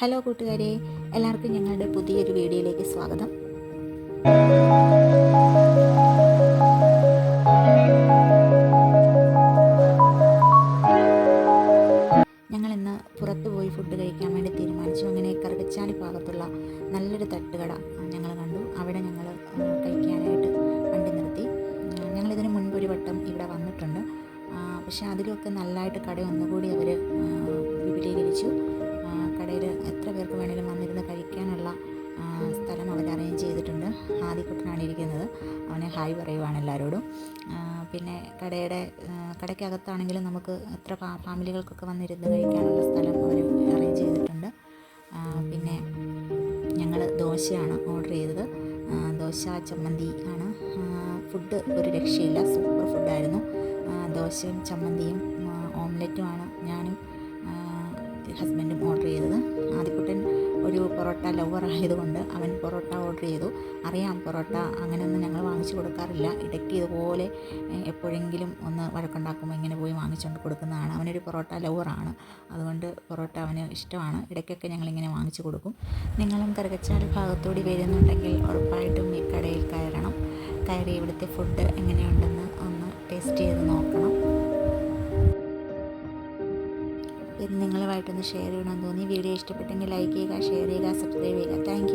Hello കൂട്ടുകാരെ എല്ലാവർക്കും ഞങ്ങളുടെ പുതിയൊരു വീഡിയോയിലേക്ക് സ്വാഗതം. ഞങ്ങൾ ഇന്ന് പുറത്ത് പോയി ഫുഡ് കഴിക്കാൻ വേണ്ടി തീരുമാനിച്ചു. അങ്ങനെ കറുകച്ചാലി ഭാഗത്തുള്ള നല്ലൊരു തട്ടുകട ഞങ്ങൾ കണ്ടു. അവിടെ ഞങ്ങൾ കഴിക്കാനായിട്ട് വണ്ടി നിർത്തി. ഞങ്ങളിതിന് മുൻപ് ഒരു വട്ടം ഇവിടെ വന്നിട്ടുണ്ട്. പക്ഷേ അതിലൊക്കെ നല്ലതായിട്ട് കട ഒന്നുകൂടി അവർ വിപുലീകരിച്ചു. ആദ്യക്കുട്ടനാണ് ഇരിക്കുന്നത്. അവനെ ഹായ് പറയുവാണ് എല്ലാവരോടും. പിന്നെ കടയുടെ കടയ്ക്കകത്താണെങ്കിലും നമുക്ക് എത്ര ഫാമിലികൾക്കൊക്കെ വന്നിരുന്ന് കഴിക്കാനുള്ള സ്ഥലം അവർ അറേഞ്ച് ചെയ്തിട്ടുണ്ട്. പിന്നെ ഞങ്ങൾ ദോശയാണ് ഓർഡർ ചെയ്തത്. ദോശ ചമ്മന്തി ആണ്. ഫുഡ് ഒരു രക്ഷയില്ല. സൂപ്പർ ഫുഡായിരുന്നു ദോശയും ചമ്മന്തിയും ഓംലെറ്റുമാണ് ഞാനും ഹസ്ബൻഡും ഓർഡർ ചെയ്തത്. പൊറോട്ട ലവർ ആയതുകൊണ്ട് അവൻ പൊറോട്ട ഓർഡർ ചെയ്തു. അറിയാം പൊറോട്ട അങ്ങനെയൊന്നും ഞങ്ങൾ വാങ്ങിച്ചു കൊടുക്കാറില്ല. ഇടയ്ക്ക് ഇതുപോലെ എപ്പോഴെങ്കിലും ഒന്ന് വഴക്കുണ്ടാക്കുമ്പോൾ ഇങ്ങനെ പോയി വാങ്ങിച്ചുകൊണ്ട് കൊടുക്കുന്നതാണ്. അവനൊരു പൊറോട്ട ലവറാണ് അതുകൊണ്ട് പൊറോട്ട അവന് ഇഷ്ടമാണ്. ഇടയ്ക്കൊക്കെ ഞങ്ങളിങ്ങനെ വാങ്ങിച്ചു കൊടുക്കും. നിങ്ങളും കറുകച്ചാൽ ഭാഗത്തൂടി വരുന്നുണ്ടെങ്കിൽ ഉറപ്പായിട്ടും ഈ കടയിൽ കയറണം. കയറി ഇവിടുത്തെ ഫുഡ് എങ്ങനെയുണ്ടെന്ന് ഒന്ന് ടേസ്റ്റ് ചെയ്ത് നോക്കണം. ഇത് നിങ്ങളുമായിട്ടൊന്ന് ഷെയർ ചെയ്യണമെന്ന് തോന്നി. വീഡിയോ ഇഷ്ടപ്പെട്ടെങ്കിൽ ലൈക്ക് ചെയ്യുക ഷെയർ ചെയ്യുക സബ്സ്ക്രൈബ് ചെയ്യുക. താങ്ക്